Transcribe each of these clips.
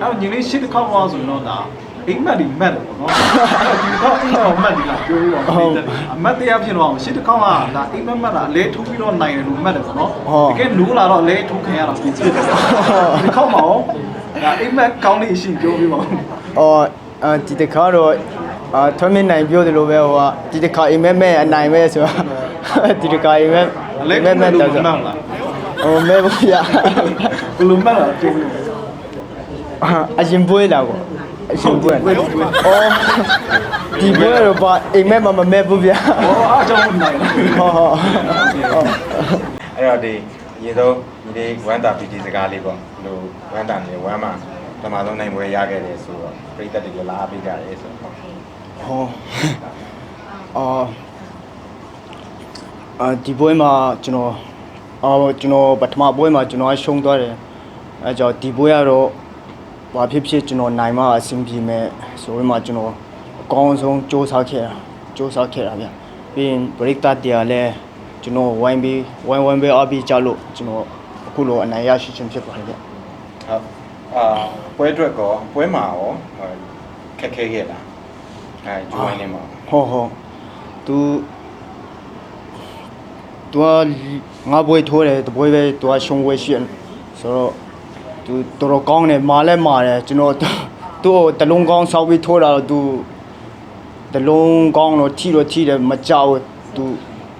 တော့ညီလေးရှစ်တစ်ခေါက်တော့ဆိုရင်တော့ဒါအိမ်မက်ဒီမက်တယ်ပေါ့နော်အဲ့တော့ဒီတစ်ခေါက်အိမ်မက်ကိုမက်ဒီလားပြောပြီးတော့အမတ်တရားဖြစ်တော့ရှစ်တစ်ခေါက်ကဒါအိမ်မက်မက်တာအလဲထိုးပြီးတော့နိုင်တယ်လို့မက်တယ်ပေါ့နော်တကယ်နိုးလာတော့အလဲထိုးခံရတော့ပြင်ဖြစ်တယ်ဒီတစ်ခေါက်မှာရောဒါအိမ်မက်ကောင်းလေးရှိပြောပြီးပါဦးအော်အာဒီတစ်ခါတော့အာထွန်းမင်းနိုင်ပြောတယ်လို့ပဲဟိုကဒီတစ်ခါအိမ်မက်မဲ့အနိုင်မဲ့ဆိုတော့ဒီတစ်ခါအိမ်မက်အလဲမဲ့မက်မဲ့လို့တော့မက်လားဟိုမဲ့ဘူးရဘယ်လိုမက်လားပြောပြီး အရင်ပွဲလာပေါ့အရင်ပွဲအော်ဒီပွဲတော့ပါအိမ်မက်မမမဲ့ဘူးဗျာဟောအားကြောင့်နိုင်လားဟောဟောအဲ့တော့ဒီအရင်ဆုံးဒီလေးဝမ်းတာပီတီစကားလေးပေါ့ဘလို့ဝမ်းတာနေဝမ်းမှာပထမဆုံးနိုင်ပွဲရခဲ့တယ်ဆိုတော့ပြိသက်တွေလည်းလာအားပေးကြတယ်ဆိုတော့ဟောအော်အာဒီပွဲမှာကျွန်တော်အော်ကျွန်တော်ပထမပွဲမှာကျွန်တော်ရှုံးသွားတယ်အဲကြောင့်ဒီပွဲကတော့ ဘာဖြစ်ဖြစ်ကျွန်တော်နိုင်မှအဆင်ပြေမယ်ဆိုပြီးမှကျွန်တော်အကောင်းဆုံးစ조사ခဲ့တာစ조사ခဲ့တာဗျပြီးရင် break တတရားလဲကျွန်တော်ဝိုင်းပြီးဝိုင်းဝိုင်းပြီးအပီးကြလို့ကျွန်တော်အခုလိုအနိုင်ရရှိခြင်းဖြစ်ပါတယ်ဗျဟုတ်အာပွဲအတွက်ကောပွဲမှာရောခက်ခဲခဲ့လားအဲဂျိုင်းနေမှာဟုတ်ဟုတ်သူตัวငါဘွေထိုးတယ်တဘွေပဲตัวရှုံးဝဲရှိဆိုတော့ သူတော်တော်ကောင်းတယ်မာလဲမာတယ်ကျွန်တော်သူ့ကိုတလုံးကောင်းဆောက်ပြီးထိုးတာတော့သူတလုံးကောင်းတော့ထိတော့ထိတယ်မကြောက်သူ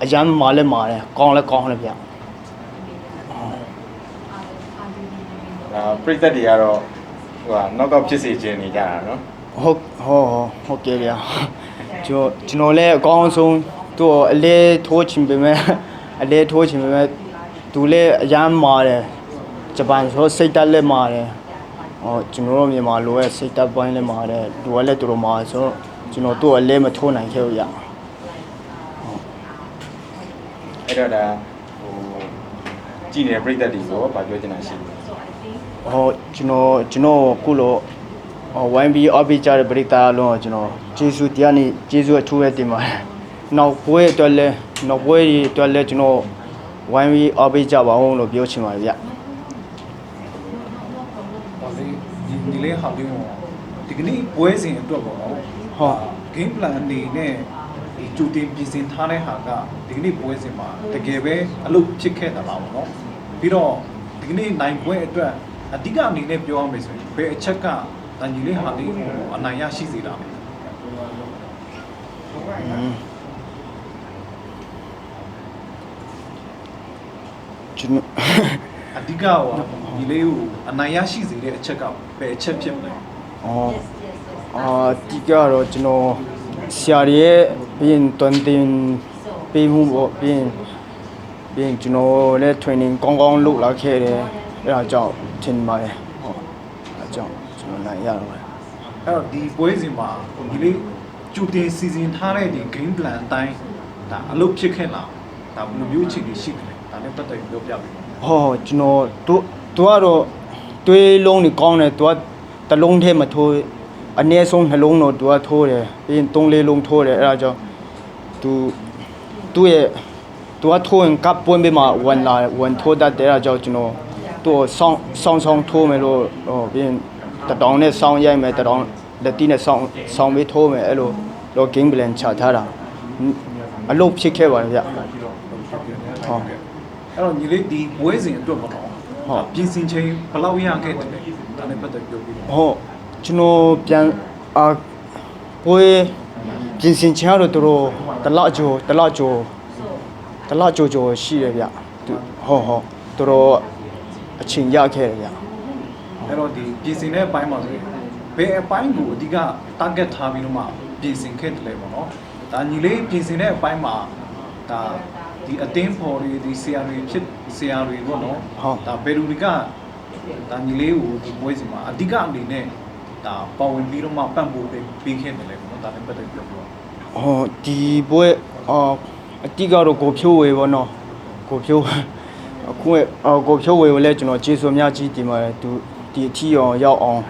အရန်မာလဲမာတယ်ကောင်းလဲကောင်းလဲဗျာအာပရိသတ်တွေကတော့ဟိုဟာ knock out ဖြစ်စေခြင်းနေကြတာเนาะဟုတ်ဟုတ်ဟုတ်ကဲ့ဗျာကျွန်တော်ကျွန်တော်လည်းအကောင်းဆုံးသူ့အလဲထိုးချင်ပေမဲ့အလဲထိုးချင်ပေမဲ့သူလည်းအရန်မာတယ် ဂျပန်ဆိုစိတ်တက်လည်းမာတယ်ဟောကျွန်တော်တို့မြန်မာလိုရဲ့စိတ်တက်ပိုင်းလည်းမာတယ်သူကလည်းသူတို့မာဆိုတော့ကျွန်တော်သူ့ကိုအလဲမထိုးနိုင်ခဲ့ဘူးဗျအဲ့တော့ဒါဟိုကြည်နေတဲ့ပြိသက်တွေကိုဗာပြောချင်တာရှိတယ်ဟောကျွန်တော်ကျွန်တော်ခုလိုဟော 1B အပိကြတဲ့ပရိသတ်အလုံးကိုကျွန်တော်ကျေးဇူးတရားနေကျေးဇူးအထူးပဲတင်ပါတယ်နောက်ပွဲအတွက်လည်းနောက်ပွဲတွေအတွက်လည်းကျွန်တော် 1B အပိကြပါအောင်လို့ပြောချင်ပါတယ်ဗျ ဟောလေ ဒီဒီလေးဟာလေးဟောဒီကနေ့ပွဲစဉ်အတွက်ပေါ့နော်ဟုတ် game plan အနေနဲ့ဒီကြိုတင်ပြင်ဆင်ထားတဲ့ဟာကဒီကနေ့ပွဲစဉ်မှာတကယ်ပဲအလုပ်ဖြစ်ခဲ့တာလားပေါ့နော်ပြီးတော့ဒီကနေ့နိုင်ပွဲအတွက်အဓိကအနေနဲ့ပြောရမယ်ဆိုရင်ဘယ်အချက်ကတန်ကြီးလေးဟာလေးဟိုအနိုင်ရရှိစေတာလဲကျွန်တော်အဓိ ကဟိုဒီလေးကိုအနိုင်ရရှိစေတဲ့အချက်ကဘယ်အချက်ဖြစ်မလဲအော်အာဒီကတော့ကျွန်တော်ဆရာတွေရဲ့ပြီးရင်တွန်တင်ပေးမှုပေါ့ပြီးရင်ပြီးရင်ကျွန်တော်လည်း training ကောင်းကောင်းလုပ်လာခဲ့တယ်အဲဒါကြောင့်ထင်ပါတယ်ဟုတ်အဲဒါကြောင့်ကျွန်တော်နိုင်ရတော့ပါတယ်အဲ့တော့ဒီပွဲစဉ်မှာဒီလေးကြိုတင်စီစဉ်ထားတဲ့ဒီ game plan အတိုင်းဒါအလုပ်ဖြစ်ခဲ့လားဒါဘယ်လိုမျိုးအခြေအနေရှိတယ်လဲဒါနဲ့ပတ်သက်ပြီးပြောပြပေးပါ ဟောကျွန်တော်တို့သူကတော့တွေးလုံးနေကောင်းတယ်သူကတစ်လုံးထဲမထိုးအနည်းဆုံးနှလုံးတော့သူကထိုးတယ်ပြီးရင်သုံးလေးလုံးထိုးတယ်အဲဒါကြောင့်သူသူ့ရဲ့သူကထိုးရင်ကပ်ပွင့်ပြီးမှဝန်လာဝန်ထိုးတတ်တယ်အဲဒါကြောင့်ကျွန်တော်သူ့ကိုဆောင်းဆောင်းဆောင်းထိုးမယ်လို့ဟောပြီးရင်တတောင်နဲ့ဆောင်းရိုက်မယ်တတောင်လက်တီနဲ့ဆောင်းဆောင်းပြီးထိုးမယ်အဲ့လိုတော့ game plan ချထားတာအလုပ်ဖြစ်ခဲ့ပါတယ်ဗျဟုတ် အဲ့တော့ညီလေးဒီပွဲစဉ်အတွက်ပေါ့နော်ဟုတ်ပြင်ဆင်ချိန်ဘယ်လောက်ရခဲ့တယ်လဲဒါနဲ့ပတ်သက်ပြောပြပါဟုတ်ကျွန်တော်ပြန်အာပွဲပြင်ဆင်ချင်တော့တို့တလအကျိုးတလအကျိုးတလအကျိုးကျိုးရှိရဗျသူဟုတ်ဟုတ်တို့အချိန်ရခဲ့တယ်ဗျအဲ့တော့ဒီပြင်ဆင်တဲ့အပိုင်းမှာဆိုရင်ဘယ်အပိုင်းကိုအဓိက target ထားပြီးတော့မှပြင်ဆင်ခဲ့တယ်လဲပေါ့နော်ဒါညီလေးပြင်ဆင်တဲ့အပိုင်းမှာဒါ ဒီအတင်းဖော်တွေဒီဆရာတွေဖြစ်ဆရာတွေပေါ့နော်ဟုတ်ဒါဘယ်လူတွေကဒါညီလေးကိုဒီပွဲစဉ်မှာအဓိကအနေနဲ့ဒါပါဝင်ပြီးတော့မှပံ့ပိုးပေးပေးခဲ့တယ်လေပေါ့နော်ဒါနဲ့ပတ်သက်ပြီးပြောပြပါဟောဒီပွဲအာအတိကတော့ကိုဖြိုးဝေပေါ့နော်ကိုဖြိုးအခုအော်ကိုဖြိုးဝေကိုလည်းကျွန်တော်ကျေးဇူးအများကြီးတင်ပါတယ်သူဒီအထီအောင်ရောက်အောင်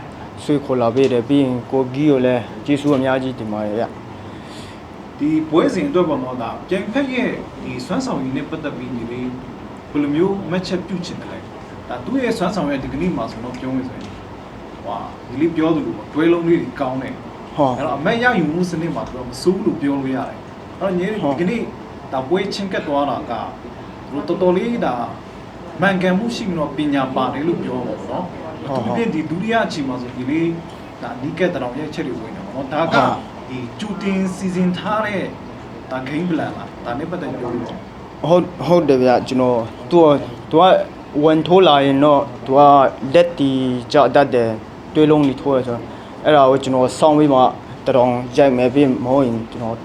ဆွေးခေါ်လာပေးတယ်ပြီးရင်ကိုကြီးကိုလည်းကျေးဇူးအများကြီးတင်ပါတယ်ဗျ ဒီပွဲစဉ်အတွက်ပေါ့နော်ဒါပြန်ဖက်ရဲ့ဒီစွမ်းဆောင်ရည်နဲ့ပတ်သက်ပြီးညီလေးဘယ်လိုမျိုးမှတ်ချက်ပြုချင်တယ်လဲဒါသူ့ရဲ့စွမ်းဆောင်ရည်ဒီကနေ့မှာဆိုတော့ပြောမယ်ဆိုရင်ဟွာဒီလေးပြောသူလို့တွဲလုံးလေးတွေကောင်းတယ်ဟောအဲ့တော့အမက်ရယူမှုစနစ်မှာတော့မစိုးဘူးလို့ပြောလို့ရတယ်အဲ့တော့ညီဟုတ်ဒီနေ့ဒါပွဲချင်းကတ်သွားတာကတို့တော်တော်လေးဒါမှန်ကန်မှုရှိပြီးတော့ပညာပါတယ်လို့ပြောပါတော့နော်ဟုတ်ဟုတ်ဒီဒီဒုတိယအချိန်မှာဆိုဒီလေးဒါနီးကတ်တောင်ရဲ့ချက်တွေဝင်တယ်ပေါ့နော်ဒါကဟုတ် ဒီကျူတင်စီစဉ်ထားတဲ့ဒါဂိမ်းပလန်လားဒါနဲ့ပတ်သက်ပြောလို့ဟုတ်ဟုတ်တယ်ဗျကျွန်တော်သူကသူကဝန်ထိုးလာရင်တော့သူကလက်တီကြတတ်တယ်တွေးလုံးကြီးထိုးရဆိုတော့အဲ့ဒါကိုကျွန်တော်စောင်းပြီးမှတရောင်ရိုက်မယ်ပြီးမဟုတ်ရင်ကျွန်တော်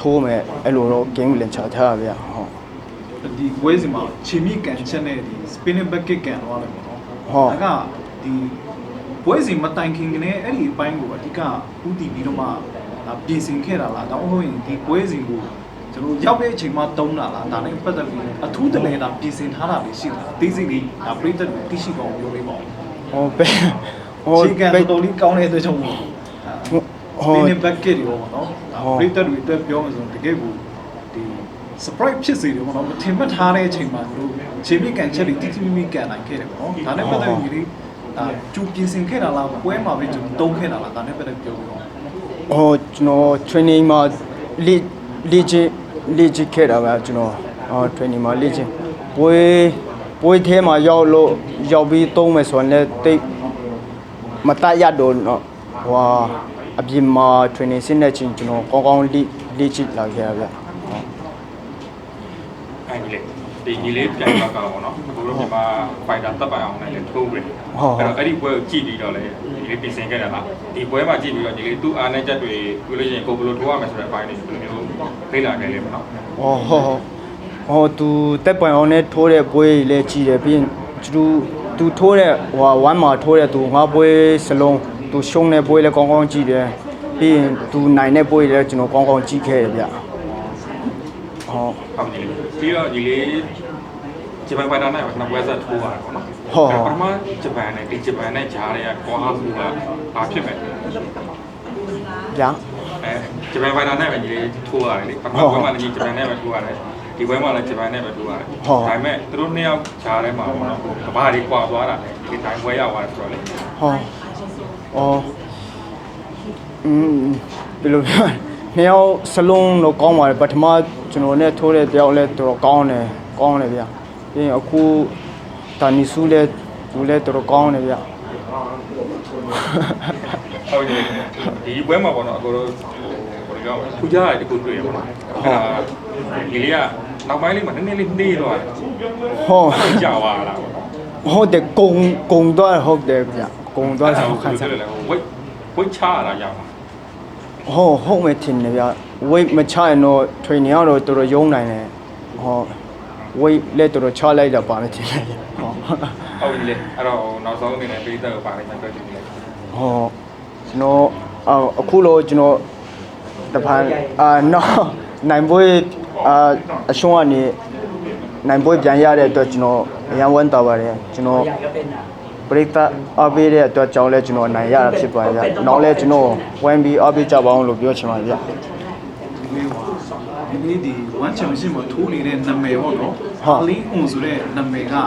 ထိုးမယ်အဲ့လိုတော့ game လင်ချထားရဗျဟုတ်ဒီပွဲစဉ်မှာချီမီကန်ချက်နဲ့ဒီ spinning bucket ကန်သွားတယ်ပေါ့နော်ဟုတ်ဒါကဒီ ပွဲစဉ်မတိုင်ခင်ကနေအဲ့ဒီအပိုင်းကိုအဓိကဥတည်ပြီးတော့မှဒါပြင်ဆင်ခဲ့တာလားတောင်းလို့ရင်ဒီပွဲစဉ်ကိုကျွန်တော်ရောက်တဲ့အချိန်မှာတုံးတာလားဒါနဲ့ပတ်သက်ပြီးအထူးတလဲတာပြင်ဆင်ထားတာလေးရှိလားအသေးစိတ်လေးဒါပြိတ္တတွေသိရှိကောင်းပြောပေးပါဦးဟောပဲဟောချီကန်ပဲတော်တော်လေးကောင်းတဲ့အတွက်ကြောင့်မို့ဟော spinning bucket တွေပေါ့နော်ဒါဟုတ်ပြိတ္တတွေအတွက်ပြောမှဆိုရင်တကယ်ကိုဒီ surprise ဖြစ်စေတယ်ပေါ့နော်မထင်မှတ်ထားတဲ့အချိန်မှာတို့ချီမီကန်ချက်တွေတိတိမိမိကန်နိုင်ခဲ့တယ်ပေါ့နော်ဒါနဲ့ပတ်သက်ပြီး ဒီဒါကျူပြင်ဆင်ခဲ့တာလားပွဲမှာပဲကျူတုံးခဲ့တာလားဒါနဲ့ပတ်သက်ပြောပြတော့ ဟောကျွန်တော် training မှာလေလေ့ကျင့်လေ့ကျင့်ခဲ့တာပဲကျွန်တော်ဟော training မှာလေ့ကျင့်ပွဲပွဲထဲမှာရောက်လို့ရောက်ပြီးသုံးမယ်ဆိုရင်လည်းတိတ်မတတ်ရတော့เนาะဟွာအပြင်မှာ training ဆင်းတဲ့ချင်းကျွန်တော်ကောင်းကောင်းလေ့လေ့ကျင့်လာခဲ့ရဗျ ဒီလေဒီညီလေးပြန်တော့ကောပေါ့နော်အခုတော့မြန်မာဖိုင်တာတက်ပိုင်အောင်လည်းထိုးပြီဟုတ်ဟုတ်အဲ့တော့အဲ့ဒီပွဲကိုကြည့်ပြီးတော့လေညီလေးပြင်ဆင်ခဲ့တာလားဒီပွဲမှာကြည့်ပြီးတော့ညီလေးသူ့အားနဲ့ချက်တွေပြောလို့ရှိရင်ကိုဘယ်လိုထိုးရမယ်ဆိုတဲ့အပိုင်းတွေဘယ်လိုမျိုးဖိလာခဲ့လဲပေါ့နော်ဟောဟောဟောသူတက်ပွန်အောင်နဲ့ထိုးတဲ့ပွဲကြီးလည်းကြည်တယ်ပြီးရင်သူသူထိုးတဲ့ဟိုဝမ်းမှာထိုးတဲ့သူငါပွဲစလုံးသူရှုံးတဲ့ပွဲလည်းကောင်းကောင်းကြည့်တယ်ပြီးရင်သူနိုင်တဲ့ပွဲလည်းကျွန်တော်ကောင်းကောင်းကြည့်ခဲ့ရဗျဟောဟုတ်ညီလေး ပြီးတော့ညီလေးဂျပန်ဖိုင်တာနဲ့နှစ်ပွဲဆက်ထိုးရတယ်ပေါ့နော်ဟုတ်ဟုတ်ပထမဂျပန်နဲ့ဒီဂျပန်နဲ့ဂျားတွေကကွာမှုကဘာဖြစ်မဲ့ဗျာအဲဂျပန်ဖိုင်တာနဲ့ပဲညီလေးထိုးရတယ်လေပထမပွဲမှာလည်းဂျပန်နဲ့ပဲထိုးရတယ်ဒီပွဲမှာလည်းဂျပန်နဲ့ပဲထိုးရတယ်ဟုတ်ဒါပေမဲ့သူတို့နှစ်ယောက်ဂျားထဲမှာပေါ့နော်ကဘာတွေကွာသွားတာဒီတိုင်းပွဲရောက်သွားတယ်ဆိုတော့လေဟောအော်อืมဘယ်လိုပြောလဲနှစ်ယောက်စလုံးတော့ကောင်းပါတယ်ပထမ ကျွန်တော်နဲ့ထိုးတဲ့တယောက်လည်းတော်တော်ကောင်းတယ်ကောင်းတယ်ဗျပြီးရင်အခုတာနီဆူလည်းသူလည်းတော်တော်ကောင်းတယ်ဗျဟုတ်တယ်ဒီပွဲမှာပေါ့နော်အကိုတို့ဟိုပြောထူးခြားတယ်တခုတွေ့ရပါတော့အဲ့ဒါဒီလေးကနောက်ပိုင်းလေးမှာနည်းနည်းလေးနှေးတော့တယ်ဟောကြာသွားတာပေါ့နော်ဟုတ်တယ်ကုံကုံတော့ဟုတ်တယ်ဗျကုံတော့ဆိုခံစားတယ်ဝိတ်ဝိတ်ချရတာရမှာ ဟောဟုတ်မယ်ထင်တယ်ဗျ weight မချရင်တော့ training ကတော့တော်တော်ယုံနိုင်တယ်ဟော weight လည်းတော်တော်ချလိုက်တာပါမယ်ထင်တယ်ဗျဟောဟုတ်ပြီလေအဲ့တော့နောက်ဆုံးအနေနဲ့ပေးသက်ကိုပါလိမ့်မယ်တွေ့ကြည့်လိုက်ဟောကျွန်တော်အော်အခုလို့ကျွန်တော်တပန်အာနော်နိုင်ပွဲအာအရှုံးကနေနိုင်ပွဲပြန်ရတဲ့အတွက်ကျွန်တော်အရန်ဝမ်းသာပါတယ်ကျွန်တော် ပရိသတ်အပေးတဲ့အတွက်ကြောင့်လဲကျွန်တော်နိုင်ရတာဖြစ်ပါတယ်ဗျ။နောက်လဲကျွန်တော်ဝမ်းပြီးအပေးကြပါအောင်လို့ပြောချင်ပါတယ်ဗျဒီလေးပါဒီလေးဒီ one championship မှာထိုးနေတဲ့နာမည်ပေါ့နော်ဟုတ်လင်းအွန်ဆိုတဲ့နာမည်ကဒါ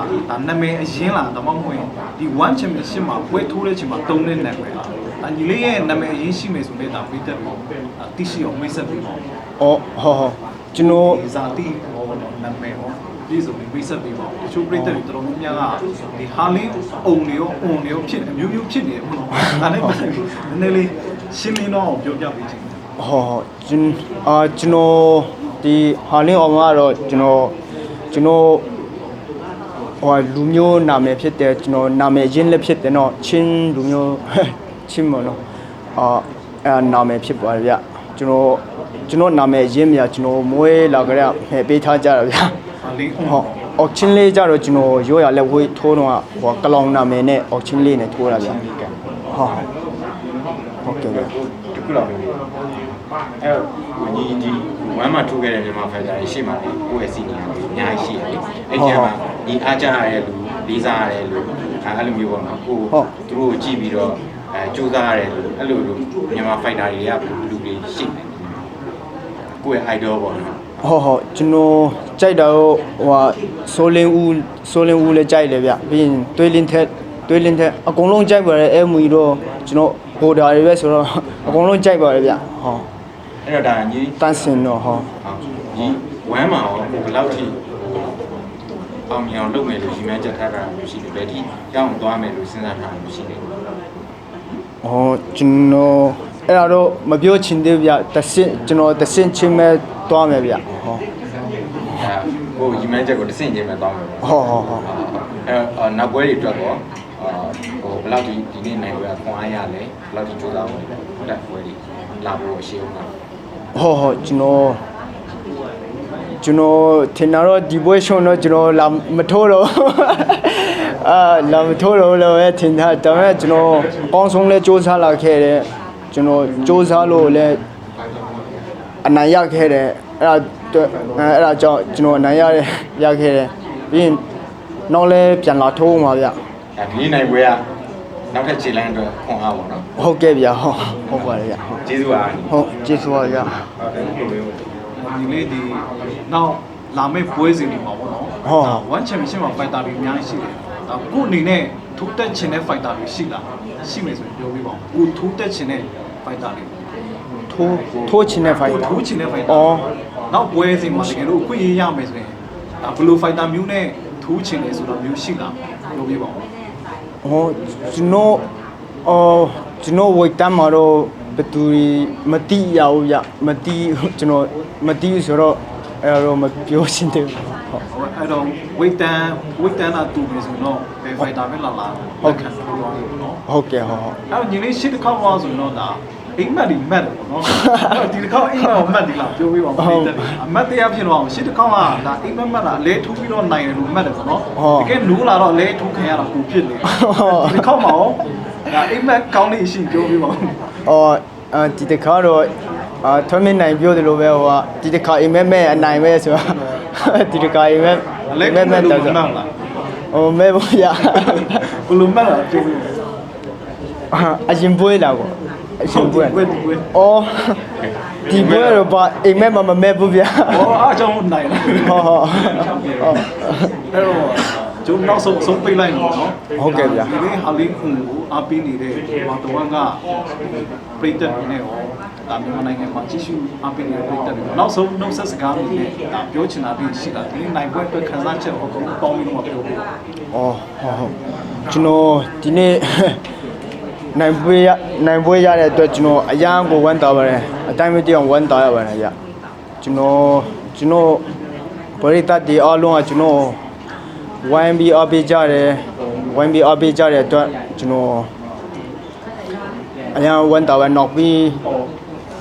နာမည်အရင်လားဒါမှမဟုတ်ရင်ဒီ one championship မှာပွဲထိုးတဲ့အချိန်မှာတုံးတဲ့နာမည်လားဒါညီလေးရဲ့နာမည်အရင်ရှိမယ်ဆိုလည်းဒါပြည့်တက်ပြီးဒါသိရှိအောင်မိတ်ဆက်ပြီးပေါ့။ အော်ဟောဟောကျွန်တော်ဒီဇာတိဟောတော့နာမည်ဟောပြည်စုံပြီးမိတ်ဆက်ပြီးပေါ့တချို့ပြည့်တက်တွေတော်တော်များများကဒီဟာလင်းအုံတွေရောအွန်တွေရောဖြစ်နေအမျိုးမျိုးဖြစ်နေတယ်ပေါ့နော်ဒါနဲ့ပတ်သက်ပြီးနည်းနည်းလေးရှင်းလင်းတော့အောင်ပြောပြပေးချင်တယ်ဟောကျွန်အာကျွန်တော်ဒီဟာလင်းအောင်ကတော့ကျွန်တော်ကျွန်တော်ဟိုလူမျိုးနာမည်ဖြစ်တယ်ကျွန်တော်နာမည်ရင်းလည်းဖြစ်တယ်နော်ချင်းလူမျိုးချင်းမနော်အာအဲနာမည်ဖြစ်ပါတယ်ဗျ ကျွန်တော်ကျွန်တော်နာမည်ရင်းမြကျွန်တော်မွေးလာကြရဖယ်ပေးထားကြတာဗျဟာလင်းအွန်ဟုတ်အောက်ချင်းလေးကြတော့ကျွန်တော်ရိုးရလက်ဝေးထိုးတော့ဟိုကလောင်နာမည်နဲ့အောက်ချင်းလေးနဲ့ထိုးတာဗျဟုတ်ဟုတ်ကဲ့ဗျတခုလောက်ပဲအဲ့တော့ညီဒီဝမ်းမှာထိုးခဲ့တဲ့မြန်မာဖိုင်တာတွေရှေ့မှာလေကိုယ့်ရဲ့စီနီယာတွေအများကြီးရှိတယ်လေအဲ့ဒီမှာညီအားကြရတဲ့လူလေးစားရတဲ့လူအဲ့လိုမျိုးပေါ့နော်ကိုသူတို့ကိုကြည့်ပြီးတော့ အဲစူးစမ်းရတဲ့လူအဲ့လိုလိုမြန်မာဖိုင်တာတွေကလူတွေရှိတယ်ကိုယ့်ရဲ့ idol ပေါ့နော်ဟုတ်ဟုတ်ကျွန်တော်ကြိုက်တာတော့ဟိုဟာဆိုလင်းဦးဆိုလင်းဦးလည်းကြိုက်တယ်ဗျပြီးရင်သွေးလင်းထက်တွေးလင်းတဲ့အကုန်လုံးကြိုက်ပါတယ်အဲမူတော့ကျွန်တော်ဘိုဒါတွေပဲဆိုတော့အကုန်လုံးကြိုက်ပါတယ်ဗျဟောအဲ့တော့ဒါညီတန်းစင်တော့ဟောဟုတ်ဒီဝမ်းမှာရောဘယ်လောက်ထိအောင်မြင်အောင်လုပ်မယ်လို့ရည်မှန်းချက်ထားတာမျိုးရှိတယ်ဘယ်ထိကြောင်းသွားမယ်လို့စဉ်းစားထားတာမျိုးရှိတယ် ဟောကျွန်တော်အဲ့ဒါတော့မပြောချင်သေးဗျတဆင့်ကျွန်တော်တဆင့်ချင်းမဲ့သွားမယ်ဗျဟောအဲကိုရည်မှန်းချက်ကိုတစ်ဆင့်ချင်းပဲသွားမယ်ပေါ့ဟောဟောဟောအဲတော့နောက်ပွဲတွေအတွက်တော့အာဟိုဘယ်လောက်ဒီဒီနေ့နိုင်ပွဲခွန်အားရလဲဘယ်လောက်ဒီကြိုးစားဖို့တက်ပွဲတွေလာဖို့ရှိအောင်လားဟောဟောကျွန်တော်ကျွန်တော်ထင်တာတော့ဒီပွဲရှုံတော့ကျွန်တော်လာမထိုးတော့ အာလာမထိုးတော့လို့ပဲထင်တာဒါပေမဲ့ကျွန်တော်အကောင်းဆုံးလဲစူးစမ်းလာခဲ့တယ်ကျွန်တော်စူးစမ်းလို့လဲအနိုင်ရခဲ့တယ်အဲ့ဒါအတွက်အဲအဲ့ဒါကြောင့်ကျွန်တော်အနိုင်ရရရခဲ့တယ်ပြီးရင်နောက်လဲပြန်လာထိုးမှာဗျအဲဒီနေ့နိုင်ပွဲကနောက်ထပ်ခြေလမ်းအတွက်ခွန်အားပေါ့နော်ဟုတ်ကဲ့ဗျဟုတ်ဟုတ်ပါတယ်ဗျဟုတ်ကျေးဇူးပါဟုတ်ကျေးဇူးပါဗျဒီလေးဒီနောက်လာမယ့်ပွဲစဉ်တွေမှာပေါ့နော်ဟုတ်ဒါ one championship မှာ fighter တွေအများကြီးရှိတယ်ဒါ ကိုအနေနဲ့ထိုးတက်ချင်တဲ့ fighter တွေရှိလားရှိမယ်ဆိုရင်ပြောပြပါဦးကိုထိုးတက်ချင်တဲ့ fighter တွေထိုးထိုးချင်တဲ့ဖိုက်ကိုတာထိုးချင်တဲ့ fighter အော်နောက်ပွဲစဉ်မှာတကယ်လို့အခွင့်အရေးရမယ်ဆိုရင်ဒါဘယ်လို fighter မျိုးနဲ့ထိုးချင်တယ်ဆိုတော့မျိုးရှိလားပြောပြပါဦးဟောကျွန်တော်အော်ကျွန်တော်ဝိတ်တမ်းမှာတော့ဘယ်သူတွေမတိရဘူးဗျမတိကျွန်တော်မတိဆိုတော့ အဲ့ဒါတော့မပြောချင်သေးဘူးဟုတ်ဟိုအဲ့တော့ weight တန်း weight တန်းလာတူမယ်ဆိုတော့ဘယ် fighter ပဲလာလာဟုတ်ကဲ့ပြောပါဦးနော်ဟုတ်ကဲ့ဟုတ်ဟုတ်အဲ့တော့ညီလေးရှစ်တစ်ခေါက်လောက်ဆိုရင်တော့ဒါအိမ်မက်ဒီမက်တယ်ပေါ့နော်အဲ့တော့ဒီတစ်ခေါက်အိမ်မက်ကိုမက်ဒီလားပြောပြပါဦးပြည်သက်တယ်အမတ်တရားဖြစ်တော့အောင်ရှစ်တစ်ခေါက်ကဒါအိမ်မက်မက်တာအလဲထူးပြီးတော့နိုင်တယ်လို့မက်တယ်ပေါ့နော်တကယ်နိုးလာတော့အလဲထူးခံရတာကိုဖြစ်နေဒီတစ်ခေါက်မှာရောဒါအိမ်မက်ကောင်းနေရှိပြောပြပါဦးအော်အာဒီတစ်ခါတော့ အာထွန်းမင်းနိုင်ပြောတယ်လို့ပဲဟိုကဒီတစ်ခါအိမ်မက်မဲ့အနိုင်ပဲဆိုတော့ဒီတစ်ခါအိမ်မက်အလဲအိမ်မထူးက်မဲ့မဲ့လို့တော့မက်လားဟိုမဲ့ဖို့ရဘယ်လိုမက်လာပြောပြပါအရင်ပွဲလာပေါ့အရင်ပွဲဝက်ဒီဝက်အော်ဒီပွဲတော့ပါအိမ်မက်မမမဲ့ဘူးဗျာဟောအားကြောင့်နိုင်တယ်ဟောဟောဟောအဲ့တော့ ကျုံနောက်ဆုံးဆုံးပိတ်လိုက်မှာနော်ဟုတ်ကဲ့ဗျာဒီနေ့ဟာလီကွန်ကိုအားပေးနေတဲ့ဘာတော်ဝန်ကပြည်သက်တွေနဲ့ရောဒါမြန်မာနိုင်ငံမှာကြီးစုအားပေးနေတဲ့ပြည်သက်တွေနောက်ဆုံးနှုတ်ဆက်စကားတွေနဲ့ဒါပြောချင်တာတွေရှိတာဒီနေ့နိုင်ပွဲအတွက်ခံစားချက်ဟောကောင်းပေါင်းပြီးတော့ပြောပြပါအော်ဟုတ်ဟုတ်ကျွန်တော်ဒီနေ့နိုင်ပွဲရနိုင်ပွဲရတဲ့အတွက်ကျွန်တော်အရန်ကိုဝမ်းသာပါတယ်အတိုင်းမတည့်အောင်ဝမ်းသာရပါတယ်ဗျကျွန်တော်ကျွန်တော်ပရိသတ်တွေအားလုံးကကျွန်တော် ဝိုင်းပြီးအားပေးကြတယ်ဝိုင်းပြီးအားပေးကြတဲ့အတွက်ကျွန်တော်အရန်ဝမ်းသာပဲနောက်ပြီး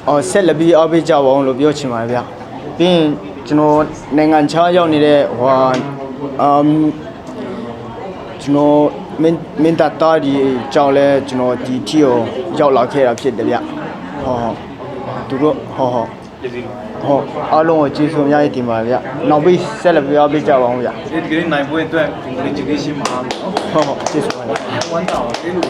အော်ဆက်လက်ပြီးအားပေးကြပါအောင်လို့ပြောချင်ပါတယ်ဗျပြီးရင်ကျွန်တော်နိုင်ငံခြားရောက်နေတဲ့ဟိုဟာအမ်ကျွန်တော်မင်းမင်းသားသားဒီကြောင့်လဲကျွန်တော်ဒီထီကိုရောက်လာခဲ့တာဖြစ်တယ်ဗျဟောဟောသူတို့ဟောဟော ကျေးဇူးပါဟောအားလုံးကိုကျေးဇူးအများကြီးတင်ပါတယ်ဗျနောက်ပြီးဆက်လက်ပြောပေးကြပါအောင်ဗျဒီဒီနေ့နိုင်ပွဲအတွက် congratulation ပါလို့နော်ဟောဟောကျေးဇူးပါဗျဝမ်းသာပါလေလို့